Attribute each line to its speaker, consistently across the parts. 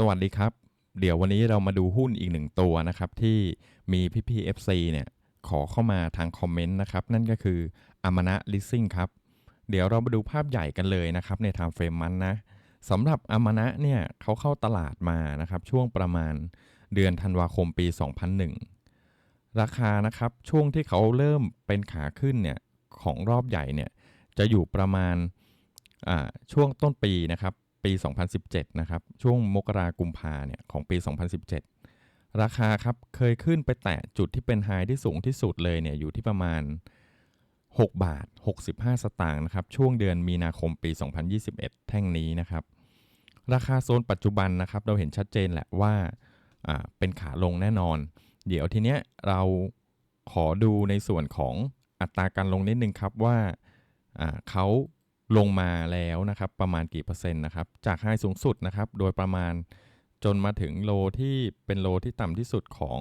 Speaker 1: สวัสดีครับ เดี๋ยววันนี้เรามาดูหุ้นอีกหนึ่งตัวนะครับ ที่มีพี่พี FC เนี่ยขอเข้ามาทางคอมเมนต์นะครับ นั่นก็คืออมนะลิสซิ่งครับ เดี๋ยวเรามาดูภาพใหญ่กันเลยนะครับในไทม์เฟรมมันนะสำหรับอมนะเนี่ยเขาเข้าตลาดมานะครับ ช่วงประมาณเดือนธันวาคมปี 2001 ราคานะครับช่วงที่เขาเริ่มเป็นขาขึ้นเนี่ยของรอบใหญ่เนี่ยจะอยู่ประมาณอ่าช่วงต้นปีนะครับ ปี 2017 นะครับ ช่วงมกรากุมภาเนี่ยของปี 2017 ราคาครับเคยขึ้นไปแตะจุดที่เป็นไฮที่สูงที่สุดเลยเนี่ยอยู่ที่ประมาณ 6 บาท 65 สตางค์นะครับ ช่วงเดือนมีนาคมปี 2021 แท่งนี้นะครับ ราคาโซนปัจจุบันนะครับ เราเห็นชัดเจนแหละว่าเป็นขาลงแน่นอน เดี๋ยวทีเนี้ยเราขอดูในส่วนของอัตราการลงนิดนึงครับว่าเขา ลงมาแล้วนะครับ ประมาณกี่เปอร์เซ็นต์นะครับ จากไฮสูงสุดนะครับ โดยประมาณจนมาถึงโลที่เป็นโลที่ต่ำที่สุดของ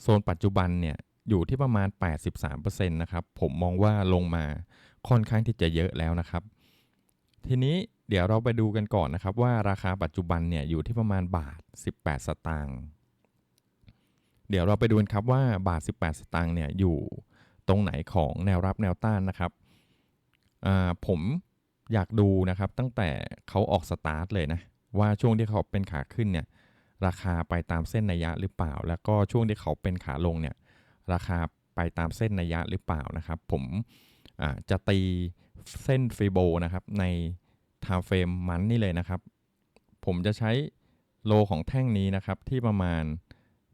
Speaker 1: โซนปัจจุบันเนี่ยอยู่ที่ประมาณ 83%นะครับ ผมมองว่าลงมาค่อนข้างที่จะเยอะแล้วนะครับ ทีนี้เดี๋ยวเราไปดูกันก่อนนะครับ ว่าราคาปัจจุบันเนี่ยอยู่ที่ประมาณบาท 18 สตางค์ เดี๋ยวเราไปดูกันครับว่าบาท 18 สตางค์เนี่ยอยู่ตรงไหนของแนวรับแนวต้านนะครับ ผมอยากดูนะครับตั้งแต่เขาออกสตาร์ทเลยนะ ว่าช่วงที่เขาเป็นขาขึ้นเนี่ยราคาไปตามเส้นนัยยะหรือเปล่า แล้วก็ช่วงที่เขาเป็นขาลงเนี่ยราคาไปตามเส้นนัยยะหรือเปล่านะครับ ผมจะตีเส้นฟิโบนะครับใน time frame มันนี่เลยนะครับ ผมจะใช้โลของแท่งนี้นะครับที่ประมาณ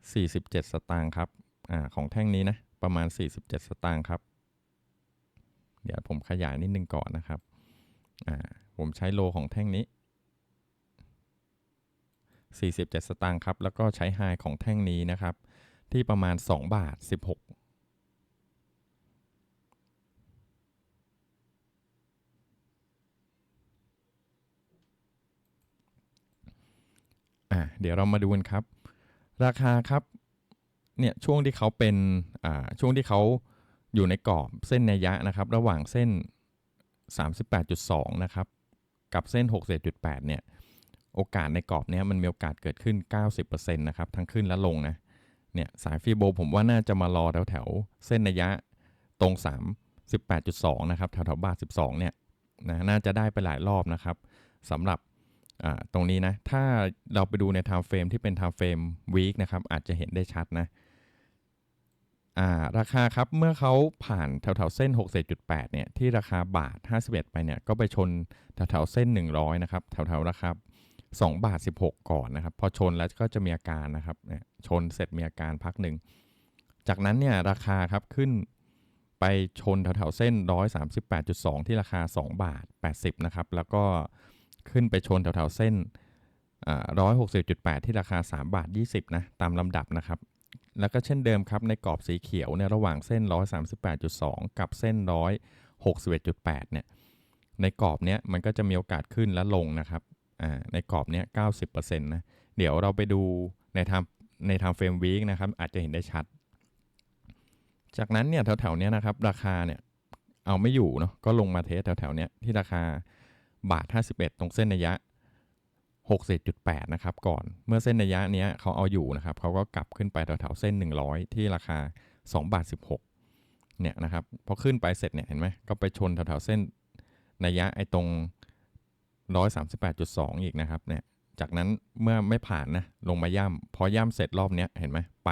Speaker 1: 47 สตางค์ครับอของแท่งนี้นะประมาณ 47 สตางค์ครับ เดี๋ยวผมขยายนิดนึงก่อนนะครับ ผมใช้โลของแท่งนี้ 47 สตางค์ครับ แล้วก็ใช้ไฮของแท่งนี้นะครับ ที่ประมาณ 2 บาท 16อ่าเดี๋ยวเรามาดูกันครับ ราคาครับเนี่ยช่วงที่เขาเป็นอ่าช่วงที่เขา อยู่ในกรอบเส้นนัยยะนะครับ ระหว่างเส้น 38.2 นะครับ กับเส้น 67.8 เนี่ย โอกาสในกรอบเนี้ยมันมีโอกาสเกิดขึ้น 90%นะครับ ทั้งขึ้นและลงนะ เนี่ยสายฟีโบผมว่าน่าจะมารอแถวแถวเส้นนัยะตรง 38.2 นะครับ แถวแถวบาท 12 เนี่ยนะน่าจะได้ไปหลายรอบนะครับสำหรับตรงนี้นะ ถ้าเราไปดูใน time frame ที่เป็น time frame week นะครับ อาจจะเห็นได้ชัดนะ ราคาครับเมื่อเขาผ่านแถวๆเส้น 67.8เนี่ยที่ราคาบาท 51 ไปเนี่ยก็ไปชนแถวๆเส้น 100นะครับแถวๆราคา2บาท 16 ก่อนนะครับ พอชนแล้วก็จะมีอาการนะครับเนี่ยชนเสร็จมีอาการพักหนึ่ง จากนั้นเนี่ยราคาครับขึ้นไปชนแถวๆเส้น 138.2 ที่ราคา 2 บาท 80นะครับแล้วก็ขึ้นไปชนแถวๆเส้นร้อยหกสิบจุดแปดที่ราคา 3 บาท 20นะตามลำดับนะครับ แล้วก็เช่นเดิมครับในกรอบสีเขียวเนี่ยระหว่างเส้น 138.2 กับเส้น 161.8 เนี่ยในกรอบเนี้ยมันก็จะมีโอกาสขึ้นและลงนะครับอ่าในกรอบเนี้ย90%นะเดี๋ยวเราไปดูในทำในทำเฟรมวีคนะครับอาจจะเห็นได้ชัด จากนั้นเนี่ยแถวๆเนี้ยนะครับราคาเนี่ยเอาไม่อยู่เนาะก็ลงมาเทสแถวๆเนี้ยที่ราคาบาท 51 ตรงเส้นระยะ 60.8นะครับก่อน เมื่อเส้นระยะนี้เขาเอาอยู่นะครับเขาก็กลับขึ้นไปแถวๆเส้น 100 ที่ราคา2บาท16 เนี่ยนะครับพอขึ้นไปเสร็จเนี่ยเห็นไหมก็ไปชนแถวๆเส้นระยะไอ้ตรง 138.2 อีกนะครับเนี่ยจากนั้นเมื่อไม่ผ่านนะลงมาย่ำพอย่ำเสร็จรอบเนี้ยเห็นไหมไป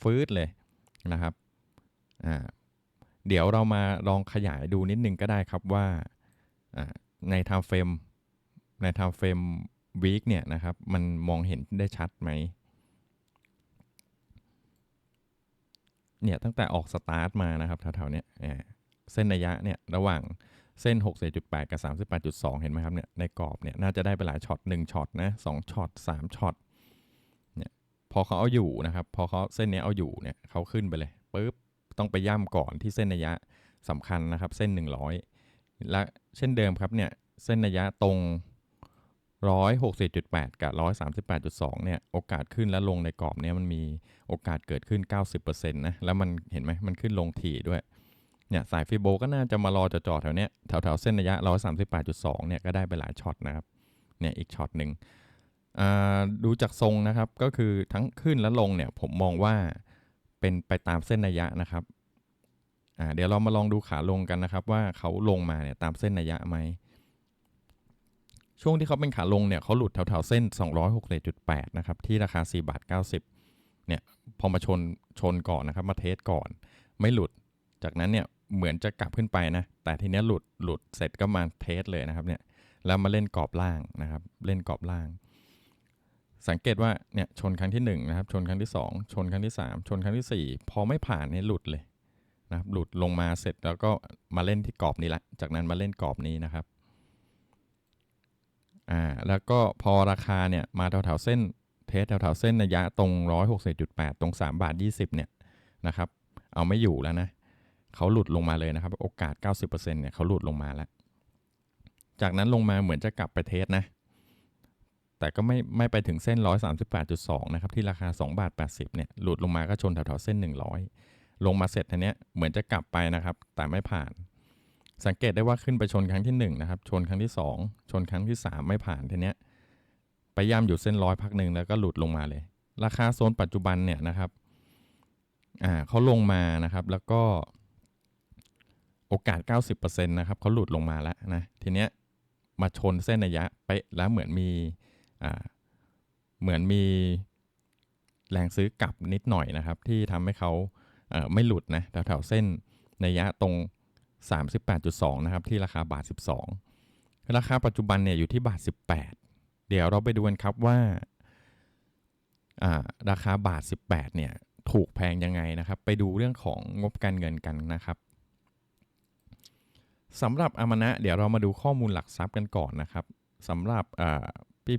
Speaker 1: ฟืดเลยนะครับอ่าเดี๋ยวเรามาลองขยายดูนิดนึงก็ได้ครับว่าใน time frame ใน time frame week เวีคเนี่ยนะครับ มันมองเห็นได้ชัดไหมเนี่ยตั้งแต่ออกสตาร์ทมานะครับแถวๆเนี้ยเส้นระยะเนี่ยระหว่างเส้น67.8กับ 38.2 เห็นไหมครับเนี่ยในกรอบเนี่ยน่าจะได้ไปหลายช็อต1ช็อตนะ2ช็อต3ช็อตเนี่ยพอเขาเอาอยู่นะครับ พอเขาเส้นเนี้ยเอาอยู่เนี่ยเขาขึ้นไปเลยปุ๊บต้องไปย่ำก่อนที่เส้นระยะสำคัญนะครับ เส้น 100 และเช่นเดิมครับเนี่ยเส้นระยะตรง 160.8 กับ 138.2 เนี่ย โอกาสขึ้นและลงในกรอบเนี้ยมันมีโอกาสเกิดขึ้น 90%นะ แล้วมันเห็นไหมมันขึ้นลงถี่ด้วย เนี่ยสายฟิโบก็น่าจะมารอจอๆแถวเนี้ยแถวๆเส้นระยะ 138.2 เนี่ยก็ได้ไปหลายช็อตนะครับ เนี่ยอีกช็อตหนึ่งอ่าดูจากทรงนะครับ ก็คือทั้งขึ้นและลงเนี่ยผมมองว่าเป็นไปตามเส้นนัยะนะครับอ่าเดี๋ยวเรามาลองดูขาลงกันนะครับ ว่าเขาลงมาเนี่ยตามเส้นนัยยะไหม ช่วงที่เขาเป็นขาลงเนี่ยเขาหลุดแถวๆเส้น 261.8 นะครับ ที่ราคา 4 บาท 90 เนี่ยพอมาชนชนก่อนนะครับ มาเทสก่อน ไม่หลุด จากนั้นเนี่ยเหมือนจะกลับขึ้นไปนะ แต่ทีเนี้ยหลุดหลุดเสร็จก็มาเทสเลยนะครับเนี่ยแล้วมาเล่นกรอบล่างนะครับ เล่นกรอบล่าง สังเกตว่าเนี่ยชนครั้งที่1นะครับชนครั้งที่ 2 ชนครั้งที่ 3 ชนครั้งที่ 4 พอไม่ผ่านเนี่ยหลุดเลยนะครับหลุดลงมาเสร็จแล้วก็มาเล่นที่กรอบนี้ละ จากนั้นมาเล่นกรอบนี้นะครับ อ่าแล้วก็พอราคาเนี่ยมาแถวๆเส้นเทสแถวๆเส้นระยะตรง 160.8ตรง 3 บาท 20 เนี่ยนะครับ เอาไม่อยู่แล้วนะเขาหลุดลงมาเลยนะครับ โอกาส 90%เนี่ยเขาหลุดลงมาแล้ว จากนั้นลงมาเหมือนจะกลับไปเทสนะ แต่ก็ไม่ไม่ไปถึงเส้น 138.2 นะครับ ที่ราคา 2 บาท 80 เนี่ย หลุดลงมาก็ชนแถวๆเส้น 100 ลงมาเสร็จทีเนี้ยเหมือนจะกลับไปนะครับ แต่ไม่ผ่าน สังเกตได้ว่าขึ้นไปชนครั้งที่1นะครับ ชนครั้งที่ 2 ชนครั้งที่ 3 ไม่ผ่านทีเนี้ยไปย่ำอยู่เส้นร้อยพักหนึ่งแล้วก็หลุดลงมาเลย ราคาโซนปัจจุบันเนี่ยนะครับอ่าเขาลงมานะครับ แล้วก็โอกาส 90%นะครับเขาหลุดลงมาแล้วนะทีเนี้ยมาชนเส้นระยะเป๊ะแล้วเหมือนมีอ่าเหมือนมีแรงซื้อกลับนิดหน่อยนะครับ ที่ทำให้เขาเอ่อไม่หลุดนะแถวๆเส้นระยะตรง 38.2 นะครับ ที่ราคาบาท 12 ราคาปัจจุบันเนี่ยอยู่ที่บาท 18 เดี๋ยวเราไปดูกันครับว่าราคาบาท 18 เนี่ยถูกแพงยังไงนะครับ ไปดูเรื่องของงบการเงินกันนะครับสำหรับอมนะเดี๋ยวเรามาดูข้อมูลหลักทรัพย์กันก่อนนะครับสำหรับ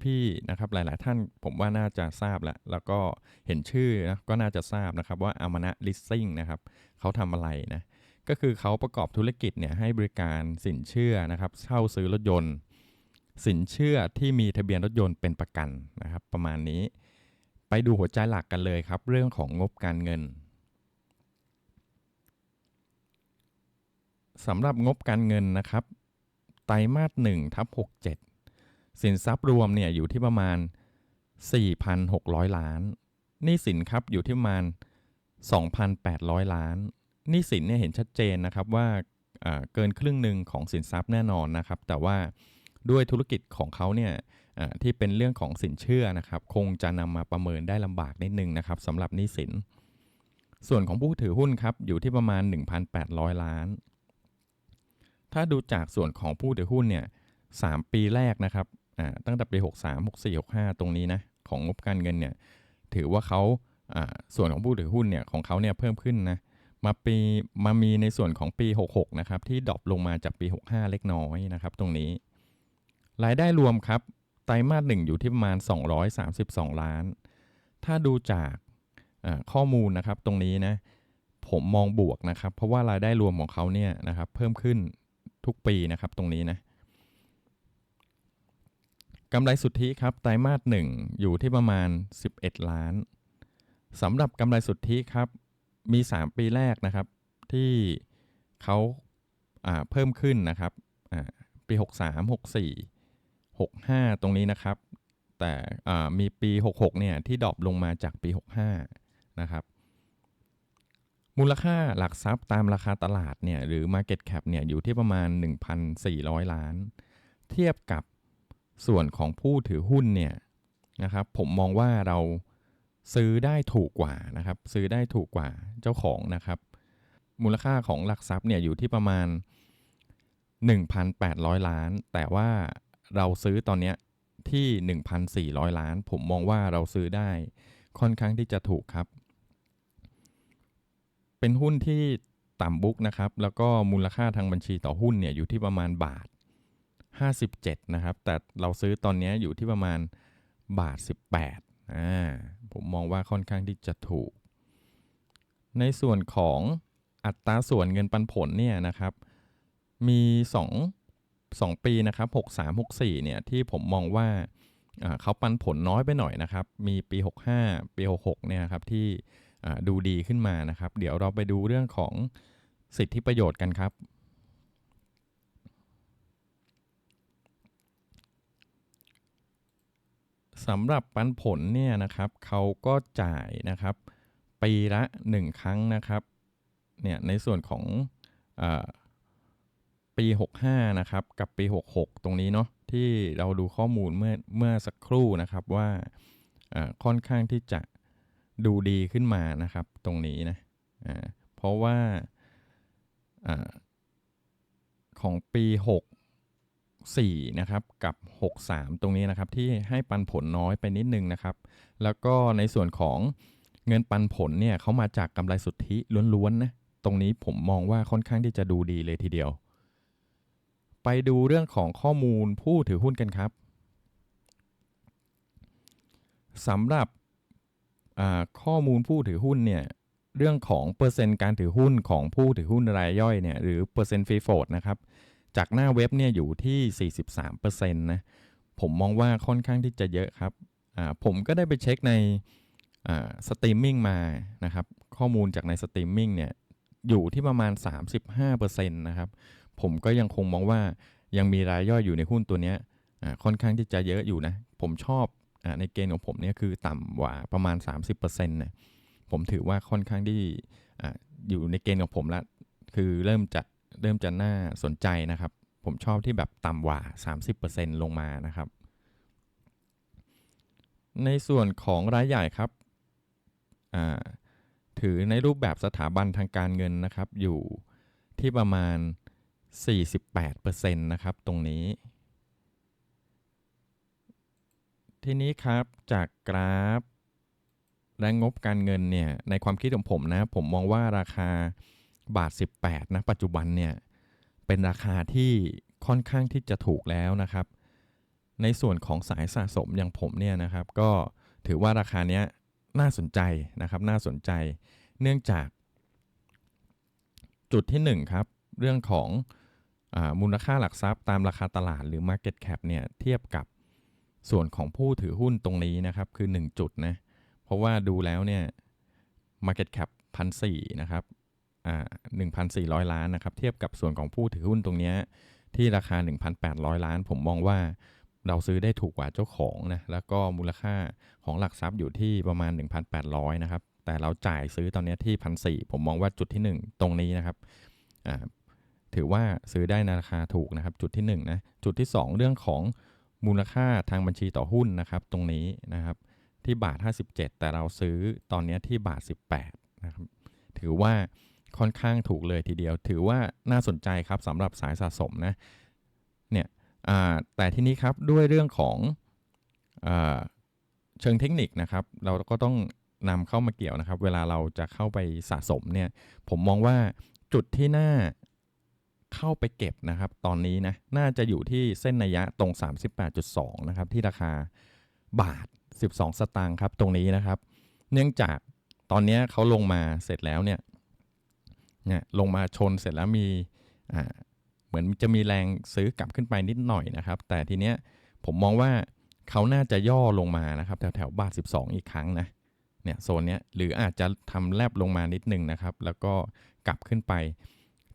Speaker 1: พี่ๆนะครับหลาย ๆ ท่านผมว่าน่าจะทราบแล้ว แล้วก็เห็นชื่อนะก็น่าจะทราบนะครับว่าอมนะลิสซิ่งนะครับเขาทำอะไรนะ ก็คือเขาประกอบธุรกิจเนี่ยให้บริการสินเชื่อนะครับเช่าซื้อรถยนต์ สินเชื่อที่มีทะเบียนรถยนต์เป็นประกันนะครับประมาณนี้ ไปดูหัวใจหลักกันเลยครับ เรื่องของงบการเงินสำหรับงบการเงินนะครับไตรมาส1ทับ67 สินทรัพย์รวมเนี่ยอยู่ที่ประมาณ 4,600 ล้าน นี้สินครับอยู่ที่ประมาณ 2,800 ล้าน นี้สินเนี่ยเห็นชัดเจนนะครับว่าเกินครึ่งหนึ่งของสินทรัพย์แน่นอนนะครับ แต่ว่าด้วยธุรกิจของเขาเนี่ยที่เป็นเรื่องของสินเชื่อนะครับ คงจะนำมาประเมินได้ลำบากนิดนึงนะครับสำหรับนี้สิน ส่วนของผู้ถือหุ้นครับอยู่ที่ประมาณ 1,800 ล้าน ถ้าดูจากส่วนของผู้ถือหุ้นเนี่ย3ปีแรกนะครับตั้งแต่ปี 63 64 65 ตรงนี้นะของงบการเงินเนี่ยถือว่าเขาส่วนของผู้ถือหุ้นเนี่ยของเขาเนี่ยเพิ่มขึ้นนะ มาปีมามีในส่วนของปี 66 นะครับ ที่ดรอปลงมาจากปี 65 เล็กน้อยนะครับ ตรงนี้ รายได้รวมครับ ไตรมาสหนึ่งอยู่ที่ประมาณ 232 ล้าน ถ้าดูจากข้อมูลนะครับตรงนี้นะ ผมมองบวกนะครับ เพราะว่ารายได้รวมของเขาเนี่ยนะครับ เพิ่มขึ้นทุกปีนะครับตรงนี้นะกำไรสุทธิครับ ไตรมาสหนึ่งอยู่ที่ประมาณ 11 ล้านสำหรับกำไรสุทธิครับ มี 3 ปีแรกนะครับ ที่เขาาเพิ่มขึ้นนะครับอ่าปี 63 64 65 ตรงนี้นะครับ แต่มีปี 66 เนี่ย ที่ดรอปลงมาจากปี 65 นะครับ มูลค่าหลักทรัพย์ตามราคาตลาดเนี่ย หรือ Market Cap เนี่ย อยู่ที่ประมาณ 1,400 ล้าน เทียบกับส่วนของผู้ถือหุ้นเนี่ยนะครับ ผมมองว่าเรา ซื้อได้ถูกกว่านะครับ ซื้อได้ถูกกว่าเจ้าของนะครับ มูลค่าของหลักทรัพย์เนี่ยอยู่ที่ประมาณ 1,800 ล้าน แต่ว่าเราซื้อตอนเนี้ยที่ 1,400 ล้าน ผมมองว่าเราซื้อได้ค่อนข้างที่จะถูกครับ เป็นหุ้นที่ต่ำบุ๊กนะครับ แล้วก็มูลค่าทางบัญชีต่อหุ้นเนี่ยอยู่ที่ประมาณบาท 57 นะครับ แต่เราซื้อตอนนี้อยู่ที่ประมาณบาท 18 อ่าผมมองว่าค่อนข้างที่จะถูก ในส่วนของอัตราส่วนเงินปันผลเนี่ยนะครับ มี 2 2 ปีนะครับ 63 64 เนี่ยที่ผมมองว่าเขาปันผลน้อยไปหน่อยนะครับ มีปี 65 ปี 66 เนี่ยครับที่ดูดีขึ้นมานะครับ เดี๋ยวเราไปดูเรื่องของสิทธิประโยชน์กันครับ สำหรับปันผลเนี่ยนะครับเขาก็จ่ายนะครับปีละหนึ่งครั้งนะครับเนี่ยในส่วนของอปี 65 นะครับกับปี 66 ตรงนี้เนาะที่เราดูข้อมูลเมื่อเมื่อสักครู่นะครับว่าค่อนข้างที่จะดูดีขึ้นมานะครับตรงนี้นะเพราะว่าอของปี 64นะครับกับ 63 ตรงนี้นะครับที่ให้ปันผลน้อยไปนิดนึงนะครับ แล้วก็ในส่วนของเงินปันผลเนี่ยเขามาจากกำไรสุทธิล้วนๆนะตรงนี้ผมมองว่าค่อนข้างที่จะดูดีเลยทีเดียว ไปดูเรื่องของข้อมูลผู้ถือหุ้นกันครับสำหรับข้อมูลผู้ถือหุ้นเนี่ยเรื่องของเปอร์เซ็นต์การถือหุ้นของผู้ถือหุ้นรายย่อยเนี่ยหรือเปอร์เซ็นต์ฟรีโฟดนะครับ จากหน้าเว็บเนี่ยอยู่ที่ 43%นะผมมองว่าค่อนข้างที่จะเยอะครับผมก็ได้ไปเช็คในสตรีมมิ่งมานะครับข้อมูลจากในสตรีมมิ่งเนี่ยอยู่ที่ประมาณ 35%นะครับผมก็ยังคงมองว่ายังมีรายย่อยอยู่ในหุ้นตัวนี้ค่อนข้างที่จะเยอะอยู่นะผมชอบอในเกณฑ์ของผมเนี่ยคือต่ำกว่าประมาณ 30%นะผมถือว่าค่อนข้างที่ออยู่ในเกณฑ์ของผมละคือเริ่มจะ เริ่มจะน่าสนใจนะครับ ผมชอบที่แบบต่ำกว่า 30%ลงมานะครับ ในส่วนของรายใหญ่ครับถือในรูปแบบสถาบันทางการเงินนะครับ อยู่ที่ประมาณ 48%นะครับ ตรงนี้ ทีนี้ครับจากกราฟและงบการเงินเนี่ย ในความคิดของผมนะ ผมมองว่าราคา บาท 18นะปัจจุบันเนี่ยเป็นราคาที่ค่อนข้างที่จะถูกแล้วนะครับ ในส่วนของสายสะสมอย่างผมเนี่ยนะครับ ก็ถือว่าราคาเนี้ยน่าสนใจนะครับน่าสนใจเนื่องจาก จุดที่1ครับเรื่องของอมูลค่าหลักทรัพย์ตามราคาตลาดหรือ Market Cap เนี่ยเทียบกับส่วนของผู้ถือหุ้นตรงนี้นะครับคือ 1 จุดนะเพราะว่าดูแล้วเนี่ย Market Cap พันสนะครับ 1,400 ล้านนะครับ เทียบกับส่วนของผู้ถือหุ้นตรงนี้ที่ราคา 1,800 ล้าน ผมมองว่าเราซื้อได้ถูกกว่าเจ้าของนะ แล้วก็มูลค่าของหลักทรัพย์อยู่ที่ประมาณ 1,800 นะครับ แต่เราจ่ายซื้อตอนนี้ที่พันสผมมองว่าจุดที่ 1 ตรงนี้นะครับ ถือว่าซื้อได้ในราคาถูกนะครับ จุดที่1นะ จุดที่ 2 เรื่องของมูลค่าทางบัญชีต่อหุ้นนะครับ ตรงนี้นะครับ ที่บาท 57 แต่เราซื้อตอนนี้ที่บาท 18 นะครับ ถือว่า ค่อนข้างถูกเลยทีเดียว ถือว่าน่าสนใจครับสำหรับสายสะสมนะเนี่ยแต่ทีนี้ครับด้วยเรื่องของอเชิงเทคนิคนะครับ เราก็ต้องนำเข้ามาเกี่ยวนะครับ เวลาเราจะเข้าไปสะสมเนี่ยผมมองว่าจุดที่น่าเข้าไปเก็บนะครับ ตอนนี้นะน่าจะอยู่ที่เส้นนัยยะตรง 38.2 นะครับ ที่ราคาบาท 12 สตางค์ครับตรงนี้นะครับ เนื่องจากตอนนี้เขาลงมาเสร็จแล้วเนี่ย เนี่ยลงมาชนเสร็จแล้วมีเหมือนจะมีแรงซื้อกลับขึ้นไปนิดหน่อยนะครับ แต่ทีเนี้ยผมมองว่าเขาน่าจะย่อลงมานะครับแถวแถวบาท 12 อีกครั้งนะเนี่ยโซนเนี้ยหรืออาจจะทำแลบลงมานิดนึงนะครับ แล้วก็กลับขึ้นไป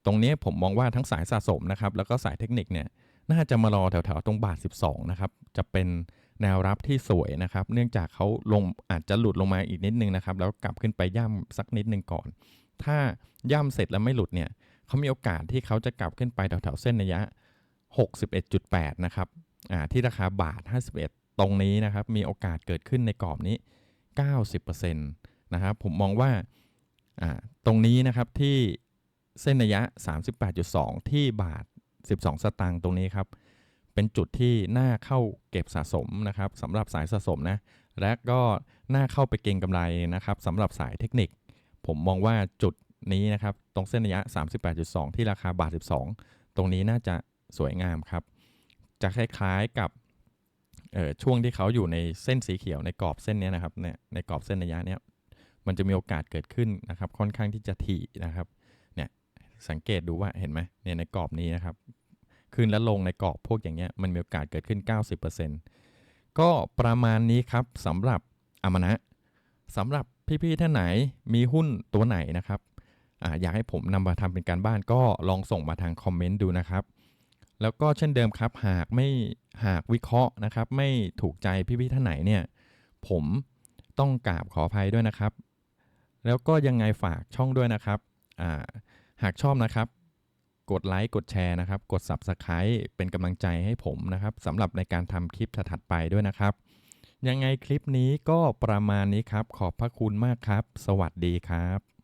Speaker 1: ตรงนี้ผมมองว่าทั้งสายสะสมนะครับ แล้วก็สายเทคนิคเนี่ยน่าจะมารอแถวๆตรงบาท 12 นะครับ จะเป็นแนวรับที่สวยนะครับ เนื่องจากเขาลงอาจจะหลุดลงมาอีกนิดนึงนะครับ แล้วกลับขึ้นไปย่ำสักนิดนึงก่อน ถ้าย่ำเสร็จแล้วไม่หลุดเนี่ยเขามีโอกาสที่เขาจะกลับขึ้นไปแถวๆเส้นระยะ 61.8 นะครับที่ราคาบาท 51 ตรงนี้นะครับ มีโอกาสเกิดขึ้นในกรอบนี้ 90%นะครับ ผมมองว่าอ่าตรงนี้นะครับที่เส้นระยะ 38.2 ที่บาท 12 สตางค์ตรงนี้ครับ เป็นจุดที่น่าเข้าเก็บสะสมนะครับสำหรับสายสะสมนะ และก็น่าเข้าไปเก็งกำไรนะครับสำหรับสายเทคนิค ผมมองว่าจุดนี้นะครับ ตรงเส้นระยะ 38.2 ที่ราคาบาท 12 ตรงนี้น่าจะสวยงามครับ จะคล้ายๆกับช่วงที่เขาอยู่ในเส้นสีเขียวในกรอบเส้นนี้นะครับเนี่ยในกรอบเส้นระยะเนี้ยมันจะมีโอกาสเกิดขึ้นนะครับ ค่อนข้างที่จะถี่นะครับเนี่ยสังเกตดูว่าเห็นไหมเนี่ยในกรอบนี้นะครับขึ้นและลงในกรอบพวกอย่างเงี้ยมันมีโอกาสเกิดขึ้น 90%ก็ประมาณนี้ครับสำหรับอมนะ สำหรับพี่ๆท่านไหนมีหุ้นตัวไหนนะครับออยากให้ผมนำมาทำเป็นการบ้านก็ลองส่งมาทางคอมเมนต์ดูนะครับ แล้วก็เช่นเดิมครับ หากไม่หากวิเคราะห์นะครับ ไม่ถูกใจพี่ๆท่านไหนเนี่ย ผมต้องกราบขออภัยด้วยนะครับ แล้วก็ยังไงฝากช่องด้วยนะครับหากชอบนะครับกดไลค์กดแชร์นะครับ กด Subscribe เป็นกำลังใจให้ผมนะครับสำหรับในการทำคลิปถัดไปด้วยนะครับ ยังไงคลิปนี้ก็ประมาณนี้ครับ ขอบพระคุณมากครับ สวัสดีครับ